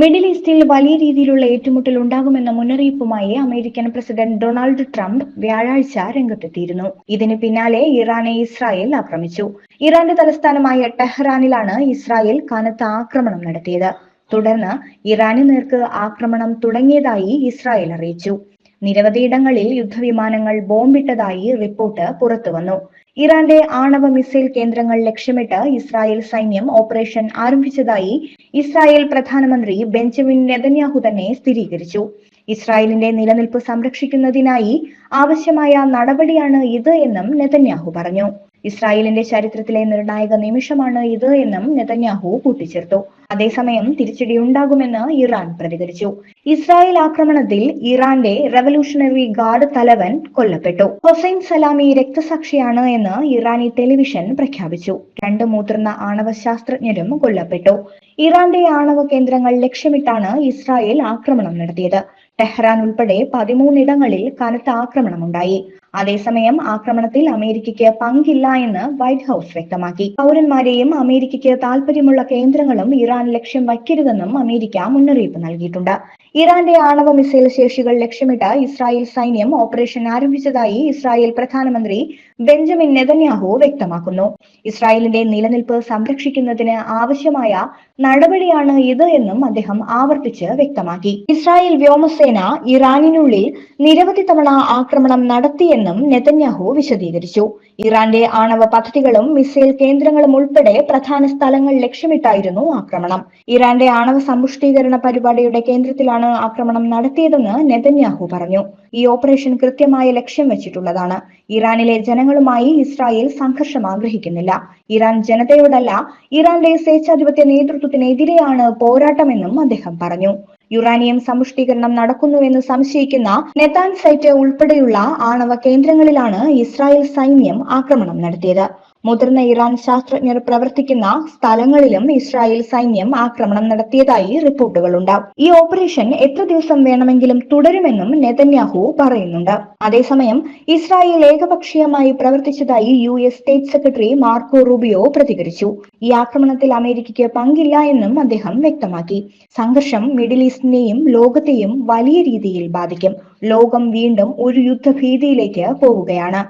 Middle ഈസ്റ്റിൽ വലിയ രീതിയിലുള്ള ഏറ്റുമുട്ടൽ ഉണ്ടാകുമെന്ന മുന്നറിയിപ്പുമായി അമേരിക്കൻ പ്രസിഡന്റ് ഡൊണാൾഡ് ട്രംപ് വ്യാഴാഴ്ച രംഗത്തെത്തിയിരുന്നു. ഇതിന് പിന്നാലെ ഇറാനെ ഇസ്രായേൽ ആക്രമിച്ചു. ഇറാന്റെ തലസ്ഥാനമായ ടെഹ്റാനിലാണ് ഇസ്രായേൽ കനത്ത ആക്രമണം നടത്തിയത്. തുടർന്ന് ഇറാന് നേർക്ക് ആക്രമണം തുടങ്ങിയതായി ഇസ്രായേൽ അറിയിച്ചു. നിരവധിയിടങ്ങളിൽ യുദ്ധവിമാനങ്ങൾ ബോംബിട്ടതായി റിപ്പോർട്ട് പുറത്തുവന്നു ഇറാന്റെ ആണവ മിസൈൽ കേന്ദ്രങ്ങൾ ലക്ഷ്യമിട്ട് ഇസ്രായേൽ സൈന്യം ഓപ്പറേഷൻ ആരംഭിച്ചതായി ഇസ്രായേൽ പ്രധാനമന്ത്രി ബെഞ്ചമിൻ നെതന്യാഹു തന്നെ സ്ഥിരീകരിച്ചു. ഇസ്രായേലിന്റെ നിലനിൽപ്പ് സംരക്ഷിക്കുന്നതിനായി ആവശ്യമായ നടപടിയാണ് ഇത് എന്നും നെതന്യാഹു പറഞ്ഞു. ഇസ്രായേലിന്റെ ചരിത്രത്തിലെ നിർണായക നിമിഷമാണ് ഇത് എന്നും നെതന്യാഹു കൂട്ടിച്ചേർത്തു. അതേസമയം തിരിച്ചടിയുണ്ടാകുമെന്ന് ഇറാൻ പ്രതികരിച്ചു. ഇസ്രായേൽ ആക്രമണത്തിൽ ഇറാന്റെ റവല്യൂഷണറി ഗാർഡ് തലവൻ കൊല്ലപ്പെട്ടു. ഹൊസൈൻ സലാമി രക്തസാക്ഷിയാണ് എന്ന് ഇറാനി ടെലിവിഷൻ പ്രഖ്യാപിച്ചു. രണ്ട് മുതിർന്ന ആണവ ശാസ്ത്രജ്ഞരും കൊല്ലപ്പെട്ടു. ഇറാന്റെ ആണവ കേന്ദ്രങ്ങൾ ലക്ഷ്യമിട്ടാണ് ഇസ്രായേൽ ആക്രമണം നടത്തിയത്. ടെഹ്റാൻ ഉൾപ്പെടെ പതിമൂന്നിടങ്ങളിൽ കനത്ത ആക്രമണമുണ്ടായി. അതേസമയം ആക്രമണത്തിൽ അമേരിക്കയ്ക്ക് പങ്കില്ല എന്ന് വൈറ്റ് ഹൌസ് വ്യക്തമാക്കി. പൗരന്മാരെയും അമേരിക്കയ്ക്ക് താൽപര്യമുള്ള കേന്ദ്രങ്ങളും ഇറാൻ ലക്ഷ്യം വയ്ക്കരുതെന്നും അമേരിക്ക മുന്നറിയിപ്പ് നൽകിയിട്ടുണ്ട്. ഇറാന്റെ ആണവ മിസൈൽ ശേഷികൾ ലക്ഷ്യമിട്ട് ഇസ്രായേൽ സൈന്യം ഓപ്പറേഷൻ ആരംഭിച്ചതായി ഇസ്രായേൽ പ്രധാനമന്ത്രി ബെഞ്ചമിൻ നെതന്യാഹു വ്യക്തമാക്കുന്നു. ഇസ്രായേലിന്റെ നിലനിൽപ്പ് സംരക്ഷിക്കുന്നതിന് ആവശ്യമായ നടപടിയാണ് ഇത് എന്നും അദ്ദേഹം ആവർത്തിച്ച് വ്യക്തമാക്കി. ഇസ്രായേൽ വ്യോമസേന ഇറാനിനുള്ളിൽ നിരവധി തവണ ആക്രമണം നടത്തിയെന്നും നെതന്യാഹു വിശദീകരിച്ചു. ഇറാന്റെ ആണവ പദ്ധതികളും മിസൈൽ കേന്ദ്രങ്ങളും ഉൾപ്പെടെ പ്രധാന സ്ഥലങ്ങൾ ലക്ഷ്യമിട്ടായിരുന്നു ആക്രമണം. ഇറാന്റെ ആണവ സമ്പുഷ്ടീകരണ പരിപാടിയുടെ കേന്ദ്രത്തിലാണ് ആക്രമണം നടത്തിയതെന്ന് നെതന്യാഹു പറഞ്ഞു. ഈ ഓപ്പറേഷൻ കൃത്യമായ ലക്ഷ്യം വെച്ചിട്ടുള്ളതാണ്. ഇറാനിലെ ജനങ്ങളുമായി ഇസ്രായേൽ സംഘർഷം ആഗ്രഹിക്കുന്നില്ല. ഇറാൻ ജനതയോടല്ല ഇറാന്റെ സ്വേച്ഛാധിപത്യ നേതൃത്വത്തിനെതിരെയാണ് പോരാട്ടമെന്നും അദ്ദേഹം പറഞ്ഞു. യുറാനിയം സമ്പുഷ്ടീകരണം നടക്കുന്നുവെന്ന് സംശയിക്കുന്ന നെതാൻ സൈറ്റ് ഉൾപ്പെടെയുള്ള ആണവ കേന്ദ്രങ്ങളിലാണ് ഇസ്രായേൽ സൈന്യം ആക്രമണം നടത്തിയത്. മുതിർന്ന ഇറാൻ ശാസ്ത്രജ്ഞർ പ്രവർത്തിക്കുന്ന സ്ഥലങ്ങളിലും ഇസ്രായേൽ സൈന്യം ആക്രമണം നടത്തിയതായി റിപ്പോർട്ടുകളുണ്ട്. ഈ ഓപ്പറേഷൻ എത്ര ദിവസം വേണമെങ്കിലും തുടരുമെന്നും നെതന്യാഹു പറയുന്നുണ്ട്. അതേസമയം ഇസ്രായേൽ ഏകപക്ഷീയമായി പ്രവർത്തിച്ചതായി U S state secretary Marco Rubio പ്രതികരിച്ചു. ഈ ആക്രമണത്തിൽ അമേരിക്കയ്ക്ക് പങ്കില്ല എന്നും അദ്ദേഹം വ്യക്തമാക്കി. സംഘർഷം മിഡിൽ ഈസ്റ്റിനെയും ലോകത്തെയും വലിയ രീതിയിൽ ബാധിക്കും. ലോകം വീണ്ടും ഒരു യുദ്ധഭീതിയിലേക്ക് പോവുകയാണ്.